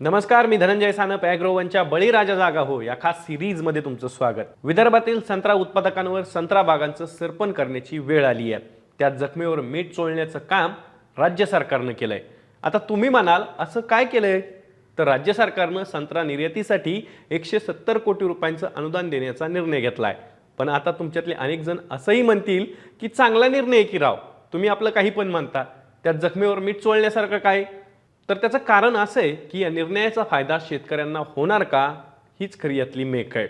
नमस्कार मी धनंजय सानप ॲग्रोवनच्या बळीराजा जागा हो या खास सिरीजमध्ये तुमचं स्वागत. विदर्भातील संत्रा उत्पादकांवर संत्रा बागांचं सरपण करण्याची वेळ आली आहे. त्या जखमेवर मीठ चोळण्याचं काम राज्य सरकारनं केलंय. आता तुम्ही म्हणाल असं काय केलंय? तर राज्य सरकारनं संत्रा निर्यातीसाठी एकशे सत्तर कोटी रुपयांचं अनुदान देण्याचा निर्णय घेतला आहे पण आता तुमच्यातले अनेक जण असंही म्हणतील की चांगला निर्णय आहे की राव. तुम्ही आपलं काही पण म्हणता. त्यात जखमेवर मीठ चोळण्यासारखं काय? तर त्याचं कारण असं आहे की या निर्णयाचा फायदा शेतकऱ्यांना होणार का हीच खरी यातली मेक आहे.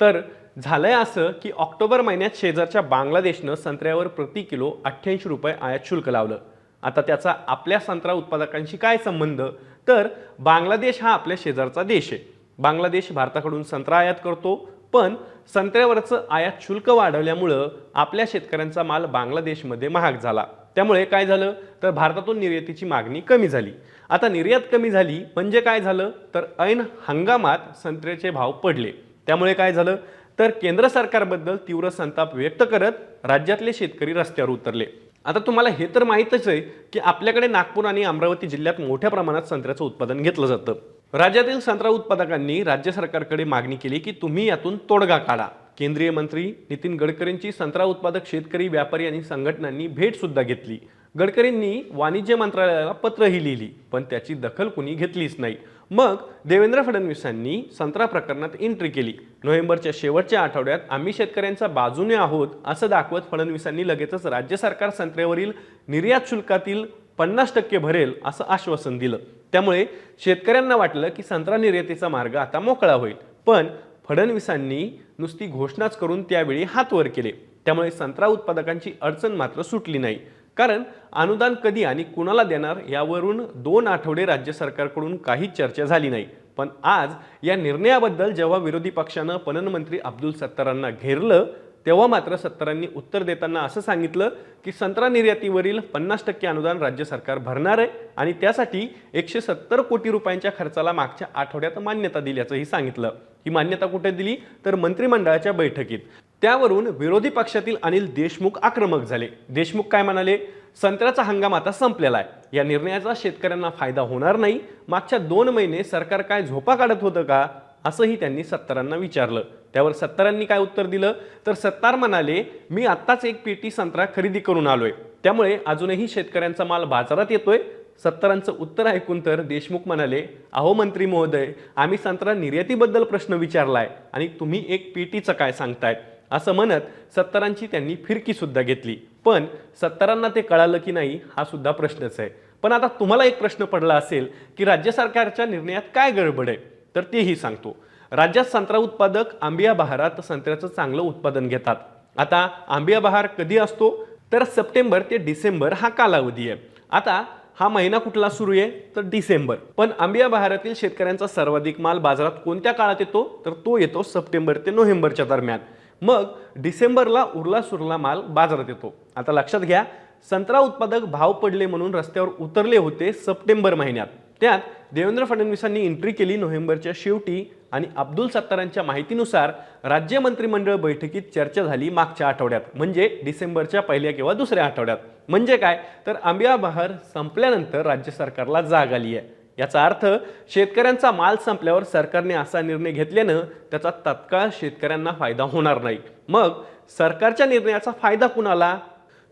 तर झालंय असं की ऑक्टोबर महिन्यात शेजारच्या बांगलादेशनं संत्र्यावर प्रति किलो अठ्ठ्याऐंशी रुपये आयात शुल्क लावलं. आता त्याचा आपल्या संत्रा उत्पादकांशी काय संबंध? तर बांगलादेश हा आपल्या शेजारचा देश आहे. बांगलादेश भारताकडून संत्रा आयात करतो पण संत्र्यावरचं आयात शुल्क वाढवल्यामुळं आपल्या शेतकऱ्यांचा माल बांगलादेशमध्ये महाग झाला. त्यामुळे काय झालं? तर भारतातून निर्यातीची मागणी कमी झाली. आता निर्यात कमी झाली म्हणजे काय झालं? तर ऐन हंगामात संत्र्याचे भाव पडले. त्यामुळे काय झालं? तर केंद्र सरकारबद्दल तीव्र संताप व्यक्त करत राज्यातले शेतकरी रस्त्यावर उतरले. आता तुम्हाला हे तर माहीतच आहे की आपल्याकडे नागपूर आणि अमरावती जिल्ह्यात मोठ्या प्रमाणात संत्र्याचं उत्पादन घेतलं जातं. राज्यातील संत्रा उत्पादकांनी राज्य सरकारकडे मागणी केली की तुम्ही यातून तोडगा काढा. केंद्रीय मंत्री नितीन गडकरींची संत्रा उत्पादक शेतकरी व्यापारी आणि संघटनांनी भेटसुद्धा घेतली. गडकरींनी वाणिज्य मंत्रालयाला पत्रही लिहिली पण त्याची दखल कुणी घेतलीच नाही. मग देवेंद्र फडणवीसांनी संत्रा प्रकरणात एंट्री केली. नोव्हेंबरच्या शेवटच्या आठवड्यात आम्ही शेतकऱ्यांच्या बाजूने आहोत असं दाखवत फडणवीसांनी लगेचच राज्य सरकार संत्र्यावरील निर्यात शुल्कातील पन्नास टक्के भरेल असं आश्वासन दिलं. त्यामुळे शेतकऱ्यांना वाटलं की संत्रा निर्यातीचा मार्ग आता मोकळा होईल. पण फडणवीसांनी नुसती घोषणाच करून त्यावेळी हात वर केले. त्यामुळे संत्रा उत्पादकांची अडचण मात्र सुटली नाही. कारण अनुदान कधी आणि कुणाला देणार यावरून दोन आठवडे राज्य सरकारकडून काहीच चर्चा झाली नाही. पण आज या निर्णयाबद्दल जेव्हा विरोधी पक्षानं पणनमंत्री अब्दुल सत्तारांना घेरलं तेव्हा मात्र सत्तरांनी उत्तर देताना असं सांगितलं की संत्रा निर्यातीवरील पन्नास टक्के अनुदान राज्य सरकार भरणार आहे आणि त्यासाठी एकशे सत्तर कोटी रुपयांच्या खर्चाला मागच्या आठवड्यात मान्यता दिल्याचंही सांगितलं. ही मान्यता कुठे दिली? तर मंत्रिमंडळाच्या बैठकीत. त्यावरून विरोधी पक्षातील अनिल देशमुख आक्रमक झाले. देशमुख काय म्हणाले? संत्र्याचा हंगाम आता संपलेला आहे. या निर्णयाचा शेतकऱ्यांना फायदा होणार नाही. मागच्या दोन महिने सरकार काय झोपा काढत होतं का? असंही त्यांनी सत्तारांना विचारलं. त्यावर सत्तारांनी काय उत्तर दिलं? तर सत्तार म्हणाले मी आत्ताच एक पेटी संत्रा खरेदी करून आलोय. त्यामुळे अजूनही शेतकऱ्यांचा माल बाजारात येतोय. सत्तारांचं उत्तर ऐकून तर देशमुख म्हणाले अहो मंत्री महोदय आम्ही संत्रा निर्यातीबद्दल प्रश्न विचारलाय आणि तुम्ही एक पेटीचं काय सांगताय? असं म्हणत सत्तारांची त्यांनी फिरकीसुद्धा घेतली. पण सत्तारांना ते कळालं की नाही हा सुद्धा प्रश्नच आहे. पण आता तुम्हाला एक प्रश्न पडला असेल की राज्य सरकारच्या निर्णयात काय गडबड आहे? तर तेही सांगतो. राज्यात संत्रा उत्पादक आंबिया बहारात संत्र्याचं चांगलं उत्पादन घेतात. आता आंबिया बहार कधी असतो? तर सप्टेंबर ते डिसेंबर हा कालावधी आहे. आता हा महिना कुठला सुरू आहे? तर डिसेंबर. पण आंबिया बहारातील शेतकऱ्यांचा सर्वाधिक माल बाजारात कोणत्या काळात येतो? तर तो येतो सप्टेंबर ते नोव्हेंबरच्या दरम्यान. मग डिसेंबरला उरला सुरला माल बाजारात येतो. आता लक्षात घ्या संत्रा उत्पादक भाव पडले म्हणून रस्त्यावर उतरले होते सप्टेंबर महिन्यात. त्यात देवेंद्र फडणवीसांनी एंट्री केली नोव्हेंबरच्या शेवटी आणि अब्दुल सत्तारांच्या माहितीनुसार राज्य मंत्रिमंडळ बैठकीत चर्चा झाली मागच्या आठवड्यात म्हणजे डिसेंबरच्या पहिल्या किंवा दुसऱ्या आठवड्यात. म्हणजे काय? तर आंबिया बहार संपल्यानंतर राज्य सरकारला जाग आली आहे. याचा अर्थ शेतकऱ्यांचा माल संपल्यावर सरकारने असा निर्णय घेतल्यानं त्याचा तत्काळ शेतकऱ्यांना फायदा होणार नाही. मग सरकारच्या निर्णयाचा फायदा कुणाला?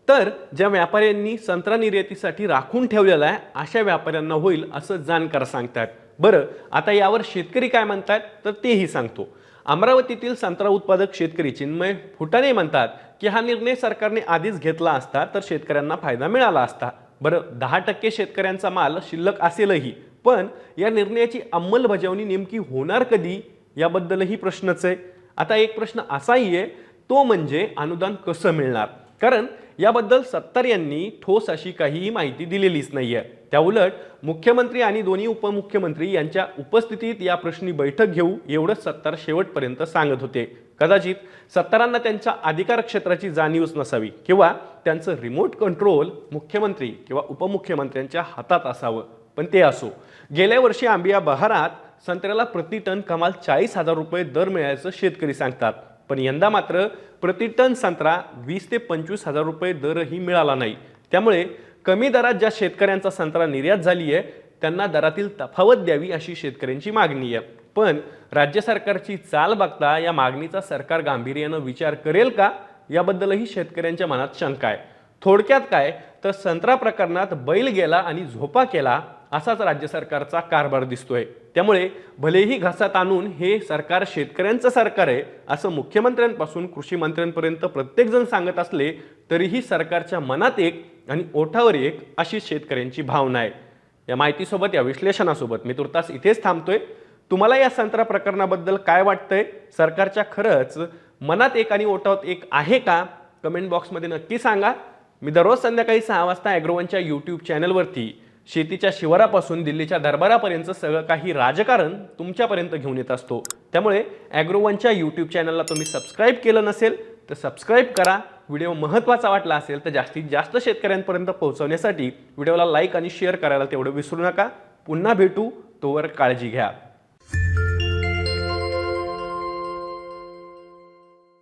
तर ज्या व्यापाऱ्यांनी संत्रा निर्यातीसाठी राखून ठेवलेला आहे अशा व्यापाऱ्यांना होईल असं जाणकार सांगतात. बरं आता यावर शेतकरी काय म्हणतात? तर तेही सांगतो. अमरावतीतील संत्रा उत्पादक शेतकरी चिन्मय फुटाणे म्हणतात की हा निर्णय सरकारने आधीच घेतला असता तर शेतकऱ्यांना फायदा मिळाला असता. बरं दहा टक्के शेतकऱ्यांचा माल शिल्लक असेलही. पण या निर्णयाची अंमलबजावणी नेमकी होणार कधी? याबद्दलही प्रश्नच आहे. आता एक प्रश्न असाही आहे तो म्हणजे अनुदान कसं मिळणार? कारण याबद्दल सत्तार यांनी ठोस अशी काहीही माहिती दिलेलीच नाही आहे त्याउलट मुख्यमंत्री आणि दोन्ही उपमुख्यमंत्री यांच्या उपस्थितीत या प्रश्नी बैठक घेऊ एवढंच सत्तार शेवटपर्यंत सांगत होते. कदाचित सत्तारांना त्यांच्या अधिकार क्षेत्राची जाणीवच नसावी किंवा त्यांचं रिमोट कंट्रोल मुख्यमंत्री किंवा उपमुख्यमंत्र्यांच्या हातात असावं. पण ते असो. गेल्या वर्षी आंबिया बहारात संत्र्याला प्रति टन कमाल चाळीस हजार रुपये दर मिळायचं शेतकरी सांगतात. पण यंदा मात्र प्रति टन संत्रा वीस ते पंचवीस हजार रुपये दरही मिळाला नाही. त्यामुळे कमी दरात ज्या शेतकऱ्यांचा संत्रा निर्यात झाली आहे त्यांना दरातील तफावत द्यावी अशी शेतकऱ्यांची मागणी आहे. पण राज्य सरकारची चाल बघता या मागणीचा सरकार गांभीर्यानं विचार करेल का याबद्दलही शेतकऱ्यांच्या मनात शंका आहे. थोडक्यात काय तर संत्रा प्रकरणात बैल गेला आणि झोपा केला असाच राज्य सरकारचा कारभार दिसतोय. त्यामुळे भलेही घसात आणून हे सरकार शेतकऱ्यांचं सरकार आहे असं मुख्यमंत्र्यांपासून कृषी मंत्र्यांपर्यंत प्रत्येकजण सांगत असले तरीही सरकारच्या मनात एक आणि ओठावर एक अशी शेतकऱ्यांची भावना आहे. या माहितीसोबत या विश्लेषणासोबत मी तुर्तास इथेच थांबतोय. तुम्हाला या संत्रा प्रकरणाबद्दल काय वाटतंय? सरकारच्या खरंच मनात एक आणि ओठावत एक आहे का? कमेंट बॉक्समध्ये नक्की सांगा. मी दररोज संध्याकाळी सहा वाजता ॲग्रोवनच्या यूट्यूब चॅनलवरती शेतीच्या शिवारापासून दिल्लीच्या दरबारापर्यंत सगळं काही राजकारण तुमच्यापर्यंत घेऊन येत असतो. त्यामुळे ॲग्रोवनच्या यूट्यूब चॅनलला तुम्ही सबस्क्राईब केलं नसेल तर सबस्क्राईब करा. व्हिडिओ महत्त्वाचा वाटला असेल तर जास्तीत जास्त शेतकऱ्यांपर्यंत पोहोचवण्यासाठी व्हिडिओला लाईक आणि शेअर करायला तेवढं विसरू नका. पुन्हा भेटू तोवर काळजी घ्या.